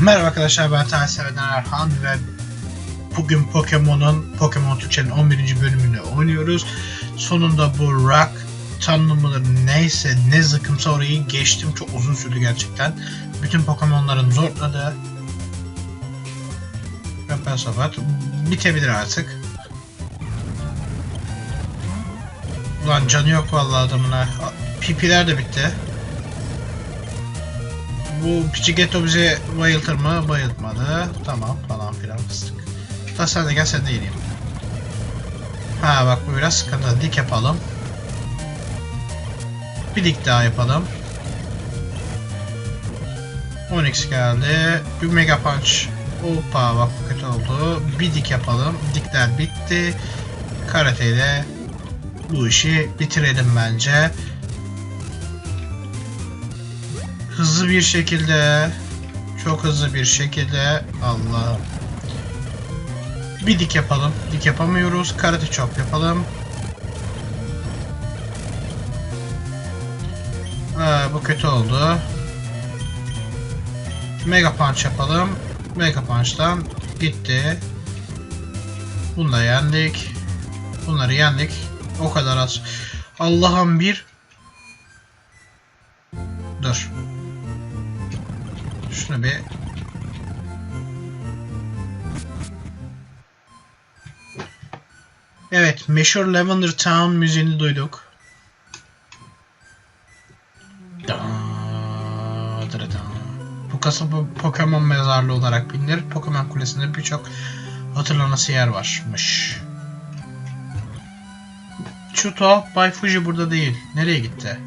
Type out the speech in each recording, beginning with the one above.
Merhaba arkadaşlar ben Taner Seven Erhan ve bugün Pokemon'un Pokemon Türkçe'nin 11. bölümünü oynuyoruz. Sonunda bu Rock tanımı mıdır neyse ne zıkkımsa orayı geçtim. Çok uzun sürdü gerçekten. Bütün Pokemon'ların zorladı. Rapel Sabat bitebilir artık. Ulan canı yok vallahi adamın ha. Pipiler de bitti. Bu Pidgeotto bizi bayıltır mı? Bayıltmadı. Tamam falan filan fıstık. Da sen de gel sen de ineyim. Ha bak bu biraz sıkıntı. Dik yapalım. Bir dik daha yapalım. 10x geldi. Bir mega punch. Hoppa bak bu kötü oldu. Bir dik yapalım. Dikler bitti. Karate ile bu işi bitirelim bence hızlı bir şekilde çok hızlı bir şekilde Allah. Bir dik yapalım. Dik yapamıyoruz. Karate chop yapalım. Aa, bu kötü oldu. Mega punch yapalım. Mega punch'tan gitti. Bunu da yendik. Bunları yendik. O kadar az. Allah'ım bir şunu bir Evet, meşhur Lavender Town müziğini duyduk. Bu kasaba Pokemon mezarlığı olarak bilinir. Pokemon Kulesi'nde birçok hatırlanası yer varmış. Chuto, Bay Fuji burada değil. Nereye gitti?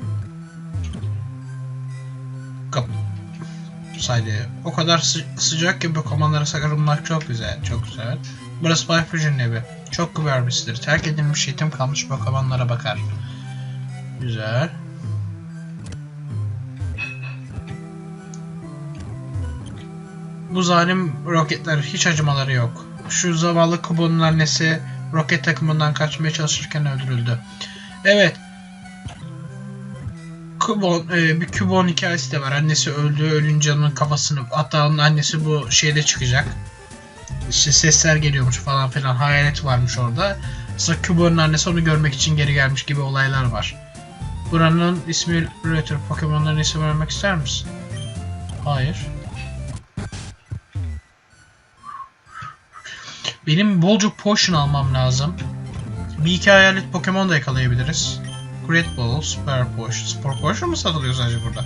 Saydı. O kadar sı- sıcak ki Pokemon'lara sarılmak çok güzel, çok güzel. Burası Bay Fuji'nin evi. Çok güvenmiştir. Terk edilmiş yetim kalmış Pokemon'lara bakar. Güzel. Bu zalim roketler hiç acımaları yok. Şu zavallı Kubo'nun annesi roket takımından kaçmaya çalışırken öldürüldü. Evet. Kubon, e, bir Kubon hikayesi de var. Annesi öldü, ölünce onun kafasını, hatta onun annesi bu şeyde çıkacak. İşte sesler geliyormuş falan filan, hayalet varmış orada. Sonra Kubon'un annesi onu görmek için geri gelmiş gibi olaylar var. Buranın ismi üretir. Pokemon'ların isim vermek ister misin? Hayır. Benim bolca potion almam lazım. Bir iki hayalet Pokemon da yakalayabiliriz. Great Ball, Super Potion. Spor Potion mu satılıyor sadece burada?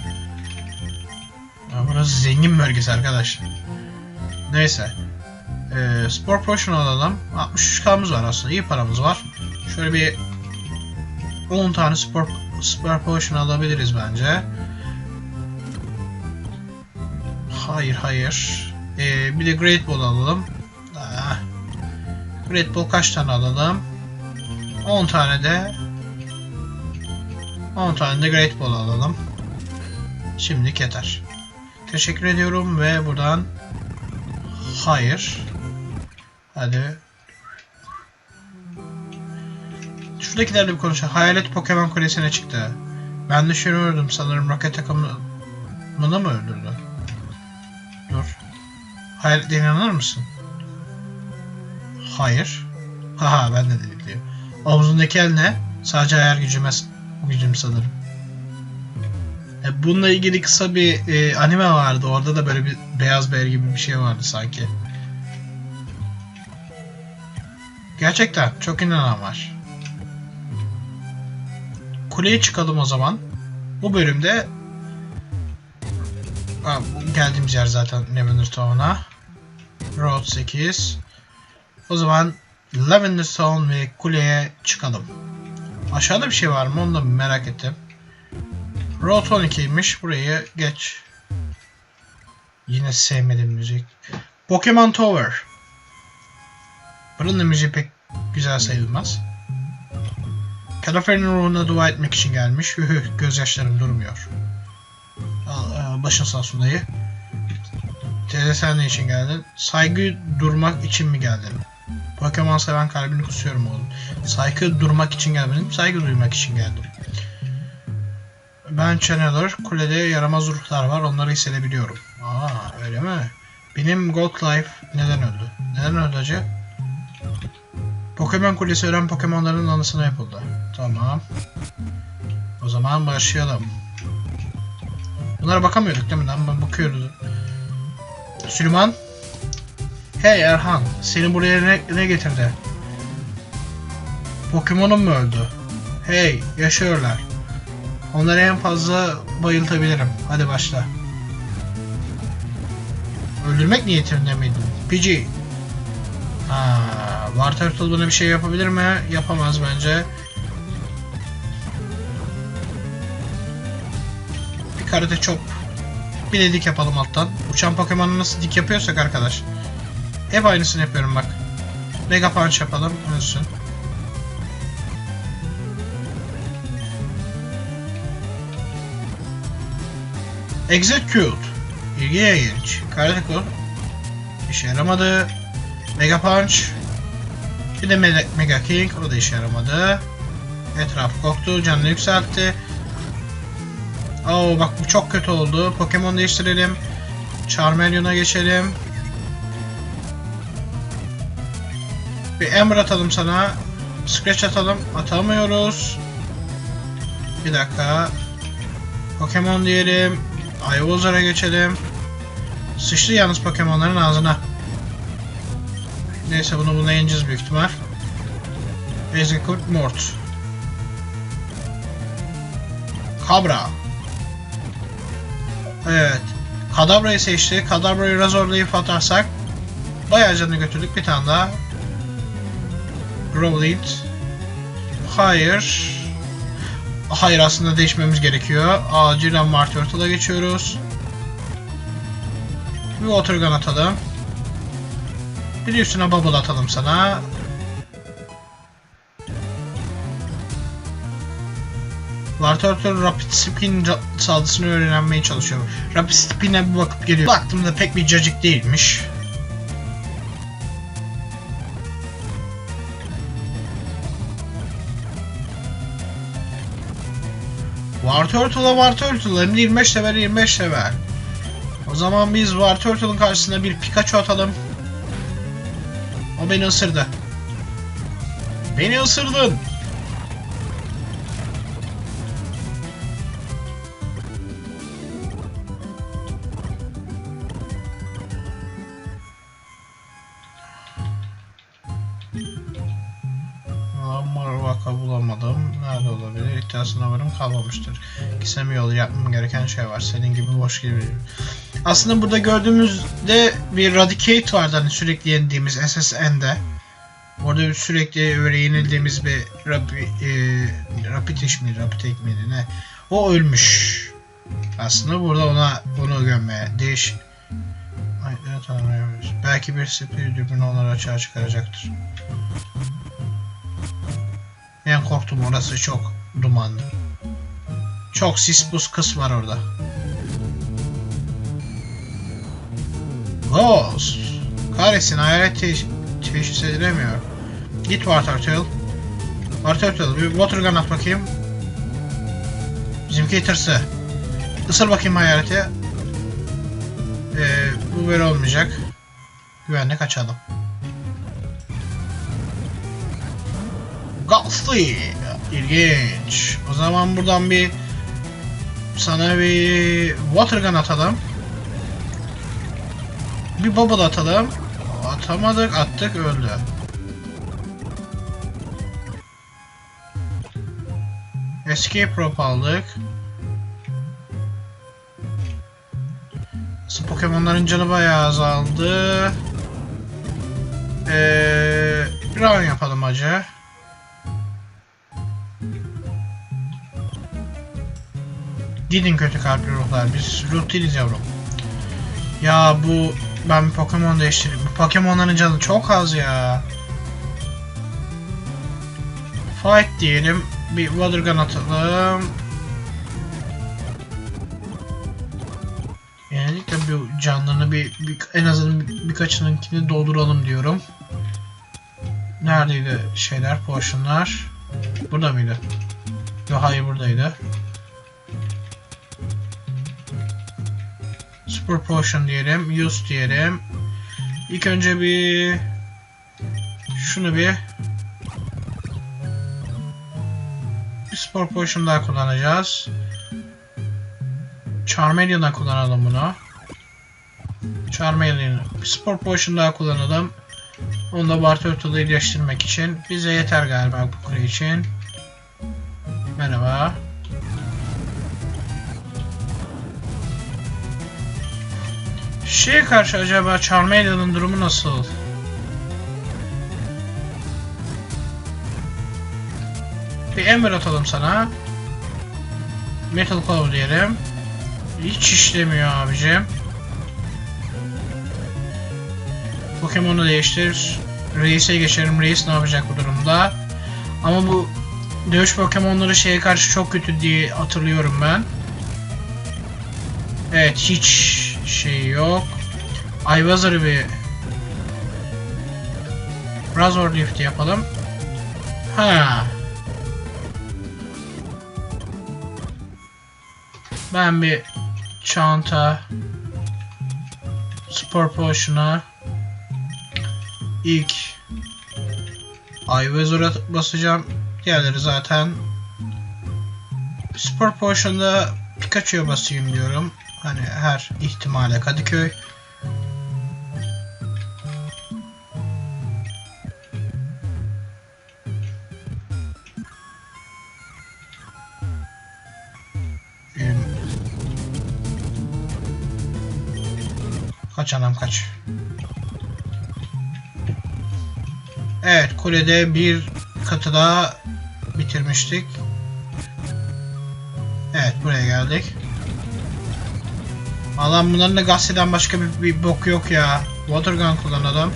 Ya burası zengin bölgesi arkadaşlar. Neyse. Ee, Spor Potion alalım. 63 kalmız var aslında. iyi paramız var. Şöyle bir 10 tane Spor, Spor Potion alabiliriz bence. Hayır hayır. Ee, bir de Great Ball alalım. Ah. Great Ball kaç tane alalım? 10 tane de 10 tane de Great Ball alalım. Şimdilik yeter. Teşekkür ediyorum ve buradan hayır. Hadi. Şuradakilerle bir konuşalım. Hayalet Pokemon Kulesi'ne çıktı. Ben düşünüyordum sanırım roket takımını mı öldürdü? Dur. Hayalet inanır mısın? Hayır. Haha ben de değil diyor. Omzundaki el ne? Sadece ayar gücüme gücüm sanırım. E, bununla ilgili kısa bir e, anime vardı. Orada da böyle bir beyaz bear gibi bir şey vardı sanki. Gerçekten çok inanan var. Kuleye çıkalım o zaman. Bu bölümde bu geldiğimiz yer zaten Lavender Town'a. Road 8. O zaman Lavender Town ve kuleye çıkalım. Aşağıda bir şey var mı onu da merak ettim. Road 12'ymiş. Burayı geç. Yine sevmedim müzik. Pokemon Tower. Buranın da müziği pek güzel sayılmaz. Kalaferi'nin ruhuna dua etmek için gelmiş. Hühü gözyaşlarım durmuyor. E, Başın sağ olsun dayı. Teyze sen ne için geldin? Saygı durmak için mi geldin? Pokemon seven kalbini kusuyorum oğlum. Saygı durmak için gelmedim, saygı duymak için geldim. Ben Channeler, kulede yaramaz ruhlar var, onları hissedebiliyorum. Aa, öyle mi? Benim Gold Life neden öldü? Neden öldü acı? Pokemon Kulesi ölen Pokemon'ların anısına yapıldı. Tamam. O zaman başlayalım. Bunlara bakamıyorduk değil mi? Ben bakıyoruz. Süleyman. Hey Erhan, seni buraya ne, ne getirdi? Pokemon'un mu öldü? Hey, yaşıyorlar. Onları en fazla bayıltabilirim. Hadi başla. Öldürmek niyetinde miydin? Pidgey. Ha, War Turtle buna bir şey yapabilir mi? Yapamaz bence. Bir karate chop. Bir de dik yapalım alttan. Uçan Pokemon'u nasıl dik yapıyorsak arkadaş. Hep aynısını yapıyorum bak. Mega Punch yapalım. Ölsün. Execute. İlginç. Karate Chop. İşe yaramadı. Mega Punch. Bir de Mega, Mega King. O da işe yaramadı. Etraf koktu. Canını yükseltti. Oo bak bu çok kötü oldu. Pokemon değiştirelim. Charmanion'a geçelim. Bir Ember atalım sana. Scratch atalım. Atamıyoruz. Bir dakika. Pokemon diyelim. Ayvozar'a geçelim. Sıçtı yalnız Pokemon'ların ağzına. Neyse bunu buna yeneceğiz büyük ihtimal. Execute Mort. Kabra. Evet. Kadabra'yı seçti. Kadabra'yı Razorlayıp atarsak bayağı canını götürdük. Bir tane daha. Rowlet. Hayır. Hayır aslında değişmemiz gerekiyor. Acilen Mart Turtle'a geçiyoruz. Bir Water Gun atalım. Bir üstüne Bubble atalım sana. Wartortle Rapid Spin saldırısını öğrenmeye çalışıyor. Rapid Spin'e bir bakıp geliyor. Baktığımda pek bir cacık değilmiş. Wartortle'a Wartortle hem de 25 level 25 level. O zaman biz Wartortle'ın karşısına bir Pikachu atalım. O beni ısırdı. Beni ısırdın. İddiasına varım kalmamıştır. Gitsem yolu yapmam gereken şey var. Senin gibi boş gibi. Aslında burada gördüğümüzde bir Radicate vardı hani sürekli yendiğimiz SSN'de. Orada sürekli öyle yenildiğimiz bir Rapi, e, Rapitish mi, Rapitek miydi ne? O ölmüş. Aslında burada ona onu gömmeye değiş. Evet. Belki bir spirit dürbün onları açığa çıkaracaktır. Ben korktum orası çok dumanlı. Çok sis buz kız var orada. Ghost. Kahretsin hayalet te teşhis edilemiyor. Git Water Turtle. Water Turtle bir water gun at bakayım. Bizimki tırsı. Isır bakayım hayaleti. Ee, bu böyle olmayacak. Güvenlik açalım. Ghastly. İlginç. O zaman buradan bir sana bir water gun atalım. Bir bubble atalım. Atamadık, attık, öldü. Escape rope aldık. Nasıl Pokemon'ların canı bayağı azaldı. Ee, bir run yapalım acı. Gidin kötü kalpli ruhlar. Biz ruh değiliz yavrum. Ya bu ben bir Pokemon değiştireyim. Bu Pokemon'ların canı çok az ya. Fight diyelim. Bir Water Gun atalım. Genellikle bir canlarını bir, bir en azından bir, birkaçınınkini dolduralım diyorum. Neredeydi şeyler, potionlar? Burada mıydı? Yok hayır buradaydı. Super Potion diyelim. Use diyelim. İlk önce bir şunu bir Sport Potion daha kullanacağız. Charmeleon'a kullanalım bunu. Charmeleon. Bir Sport Potion daha kullanalım. Onu da Bar Turtle'ı iyileştirmek için. Bize yeter galiba bu kule için. Şeye karşı acaba Charmeleon'un durumu nasıl? Bir Ember atalım sana. Metal Claw diyelim. Hiç işlemiyor abicim. Pokemon'u değiştir. Reis'e geçerim. Reis ne yapacak bu durumda? Ama bu dövüş Pokemon'ları şeye karşı çok kötü diye hatırlıyorum ben. Evet hiç şey yok. Ayvazar'ı bir Razor Lift yapalım. Ha. Ben bir çanta Spor Potion'a ilk Ayvazor'a basacağım. Diğerleri zaten Spor Potion'da Pikachu'ya basayım diyorum. Hani her ihtimale Kadıköy. Kaç anam kaç. Evet kulede bir katı daha bitirmiştik. Evet buraya geldik. Allah'ım bunların da gazeteden başka bir, bir bok yok ya. Watergun kullanalım.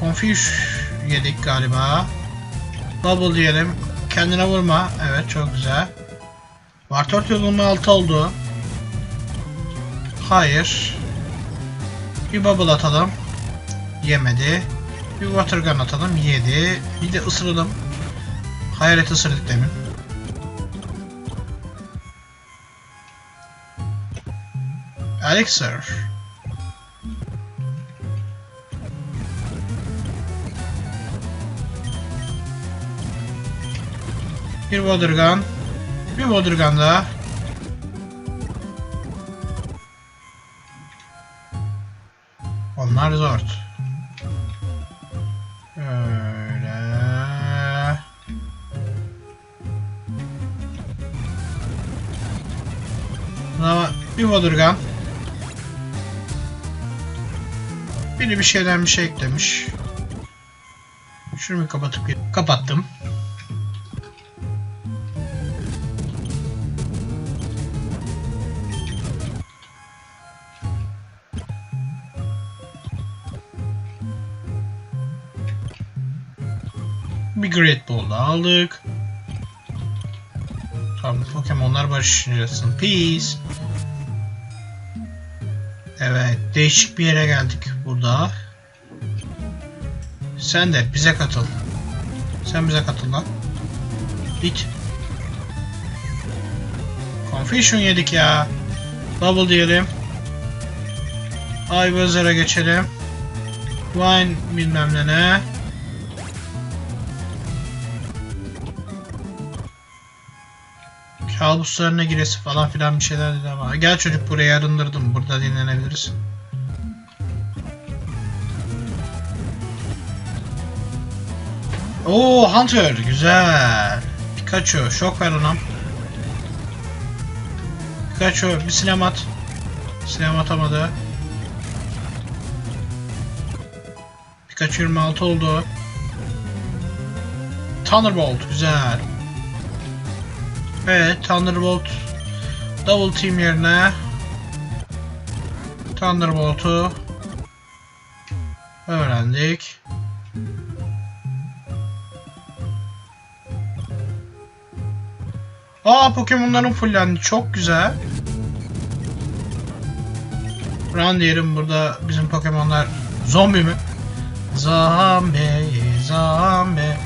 Confuse yedik galiba. Bubble diyelim. Kendine vurma. Evet çok güzel. Vartor yolunma 6 oldu. Hayır. Bir bubble atalım. Yemedi. Bir watergun atalım. Yedi. Bir de ısıralım. Hayalet ısırdık demin. Elixir. Bir Watergun. Bir Watergun daha. Onlar zor. Öyle. Ama bir Watergun. Biri bir şeyden bir şey eklemiş. Şunu kapatıp kapattım. Bir Great Ball da aldık. Tamam Pokemonlar barışırsın. Peace. Evet, değişik bir yere geldik burada. Sen de bize katıl. Sen bize katıl lan. Git. Confusion yedik ya. Bubble diyelim. Ayvazer'a geçelim. Wine bilmem ne ne. Kabuslarına giresi falan filan bir şeyler dedi ama. Gel çocuk buraya arındırdım. Burada dinlenebiliriz. Oo Hunter güzel. Pikachu şok ver ona. Pikachu bir silah at. Silah atamadı. Pikachu 26 oldu. Thunderbolt güzel. Evet Thunderbolt Double Team yerine Thunderbolt'u öğrendik. Aa Pokemon'ların fullendi. Çok güzel. Randier'in burada bizim Pokemon'lar zombi mi? Zombi, zombi.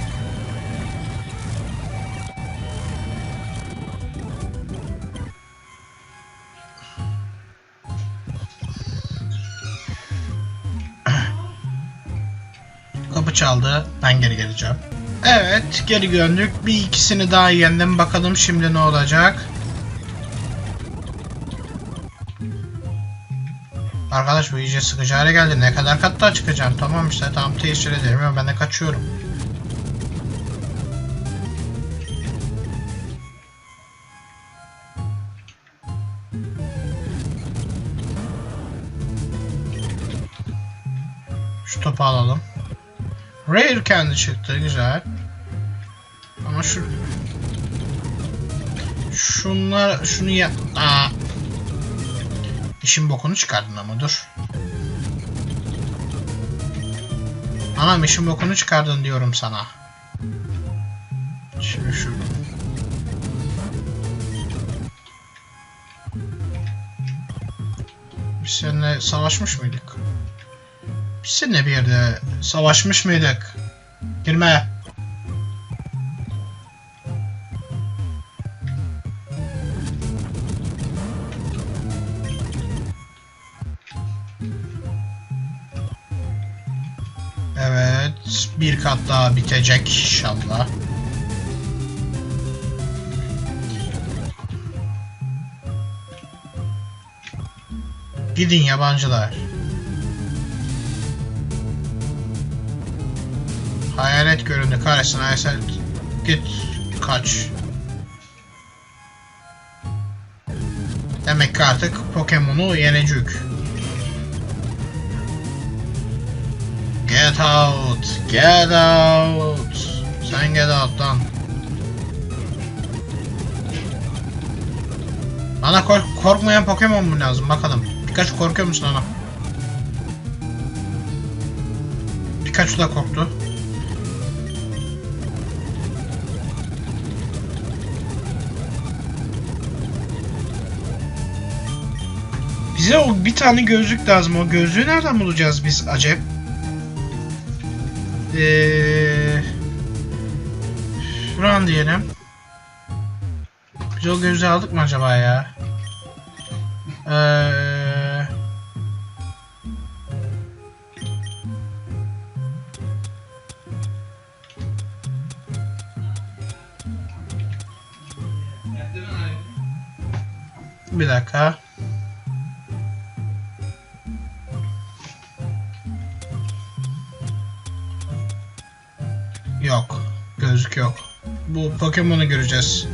Kapı çaldı. Ben geri geleceğim. Evet geri döndük. Bir ikisini daha yendim. Bakalım şimdi ne olacak. Arkadaş bu iyice sıkıcı hale geldi. Ne kadar kat daha çıkacağım? Tamam işte tamam teşekkür ederim ben de kaçıyorum. Şu topu alalım. Rare kendi çıktı güzel. Ama şu şunlar şunu yap. Aa. İşin bokunu çıkardın ama dur. Anam işin bokunu çıkardın diyorum sana. Şimdi şu. Biz seninle savaşmış mıydık? Biz seninle bir yerde savaşmış mıydık? Girme. Evet, bir kat daha bitecek inşallah. Gidin yabancılar. Hayalet göründü kahretsin hayalet. Git kaç. Demek ki artık Pokemon'u yenecek. Get out! Get out! Sen get out lan. Bana kork korkmayan Pokemon mu lazım bakalım. Pikachu korkuyor musun ana? Pikachu da korktu. Bize o bir tane gözlük lazım. O gözlüğü nereden bulacağız biz acep? Eee... Run diyelim. Biz o gözlüğü aldık mı acaba ya? Eee... Bir dakika. Yok. Bu Pokemon'u göreceğiz.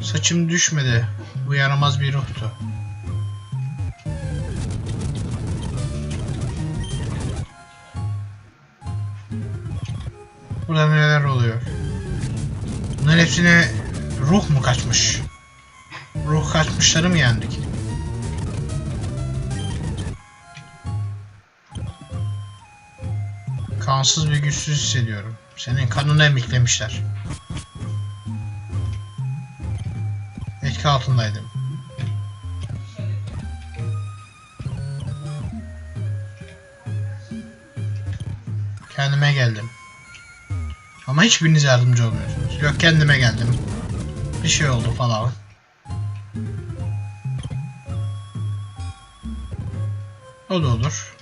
Saçım düşmedi. Bu yaramaz bir ruhtu. Burada neler oluyor? Bunların hepsine ruh mu kaçmış? Ruh kaçmışları mı yendik? Kansız ve güçsüz hissediyorum. Senin kanını emiklemişler. Etki altındaydım. Kendime geldim. Ama hiçbiriniz yardımcı olmuyorsunuz. Yok kendime geldim. Bir şey oldu falan. O da olur.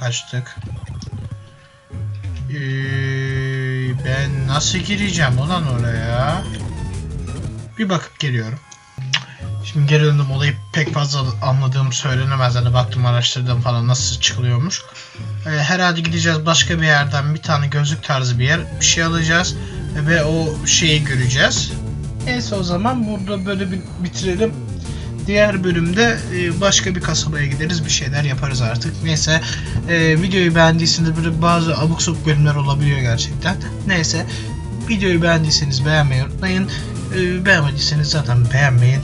Kaçtık. Ee, ben nasıl gireceğim ulan oraya? Bir bakıp geliyorum. Şimdi geri döndüm olayı pek fazla anladığım söylenemez. Hani baktım araştırdım falan nasıl çıkılıyormuş. Ee, herhalde gideceğiz başka bir yerden bir tane gözlük tarzı bir yer bir şey alacağız ve o şeyi göreceğiz. Neyse o zaman burada böyle bir bitirelim. Diğer bölümde e, başka bir kasabaya gideriz bir şeyler yaparız artık. Neyse e, videoyu beğendiyseniz böyle bazı abuk sabuk bölümler olabiliyor gerçekten. Neyse videoyu beğendiyseniz beğenmeyi unutmayın. E, beğenmediyseniz zaten beğenmeyin.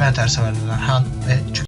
Ben ters haberden Han ve